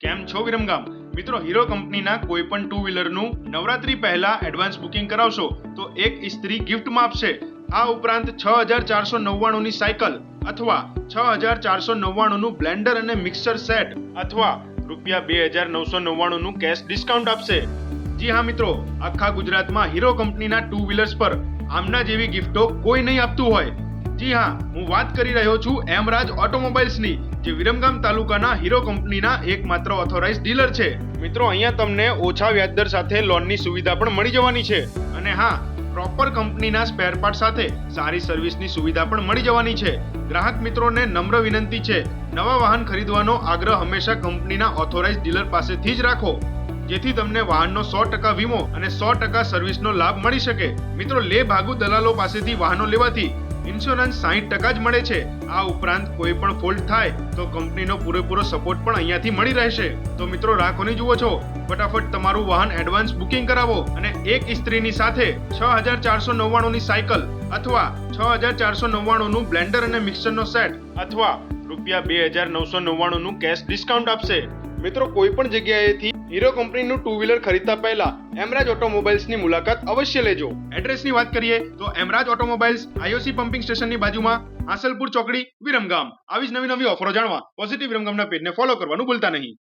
કેમ છો વિરમગામ મિત્રો, હીરો કંપનીના કોઈ પણ ટુ વ્હીલરનું નવરાત્રી પહેલા એડવાન્સ બુકિંગ કરાવશો તો એક ઇસ્ત્રી ગિફ્ટમાં આપશે આ ઉપરાંત છ હજાર ચારસો નવ્વાણુંની સાયકલ અથવા છ હજાર ચારસો નવ્વાણુંનું બ્લેન્ડર અને મિક્સર સેટ અથવા રૂપિયા બે હજાર નવસો નવ્વાણુંનું કેશ ડિસ્કાઉન્ટ આપશે. જી હા, મિત્રો, આખા ગુજરાતમાં હીરો કંપનીના ટુ વ્હીલર્સ પર આમના જેવી ગિફ્ટો કોઈ નહીં આપતું હોય. જી હા, હું વાત કરી રહ્યો છું એમરાજ ઓટોમોબાઈલ્સની, જે વિરમગામ તાલુકાના હીરો કંપનીના એકમાત્ર ઓથોરાઇઝ ડીલર છે. મિત્રો, અહીંયા તમને ઓછા વ્યાજદર સાથે લોનની સુવિધા પણ મળી જવાની છે. અને હા પ્રોપર કંપનીના સ્પેર પાર્ટ સાથે સારી સર્વિસની સુવિધા પણ મળી જવાની છે. ગ્રાહક મિત્રોને નમ્ર વિનંતી છે, નવા વાહન ખરીદવાનો આગ્રહ હંમેશા કંપનીના ઓથોરાઇઝ ડીલર પાસેથી જ રાખો. જેથી તમને વાહનનો સો ટકા વીમો અને સો ટકા સર્વિસનો લાભ મળી શકે. મિત્રો લે ભાગુ દલાલો પાસેથી વાહનો લેવાથી ઇન્સ્યોરન્સ સાહીઠ ટકા જ મળે છે. આ ઉપરાંત કોઈ પણ ફોલ્ટ થાય તો કંપનીનો પૂરેપૂરો સપોર્ટ પણ અહીંયાથી મળી રહેશે. તો મિત્રો, રાખોની જુઓ છો. ફટાફટ તમારું વાહન એડવાન્સ બુકિંગ કરાવો અને એક ઇસ્ત્રીની સાથે છ હજાર ચારસો નવ્વાણુંની સાયકલ અથવા છ હજાર ચારસો નવ્વાણુંનું બ્લેન્ડર અને મિક્સરનો સેટ અથવા રૂપિયા બે હજાર નવસો નવ્વાણુંનું કેશ ડિસ્કાઉન્ટ આપશે. મિત્રો, કોઈ પણ જગ્યાએથી હીરો કંપનીનું ટુ વ્હીલર ખરીદતા પહેલા એમરાજ ઓટોમોબાઈલ્સની મુલાકાત અવશ્ય લેજો. એડ્રેસની વાત કરીએ તો એમરાજ ઓટોમોબાઈલ્સ આઈઓસી પમ્પિંગ સ્ટેશનની બાજુમાં આસલપુર ચોકડી વિરમગામ. આવી જ નવી નવી ઓફરો જાણવા પોઝિટિવ વિરમગામના પેજને ફોલો કરવાનું ભૂલતા નહીં.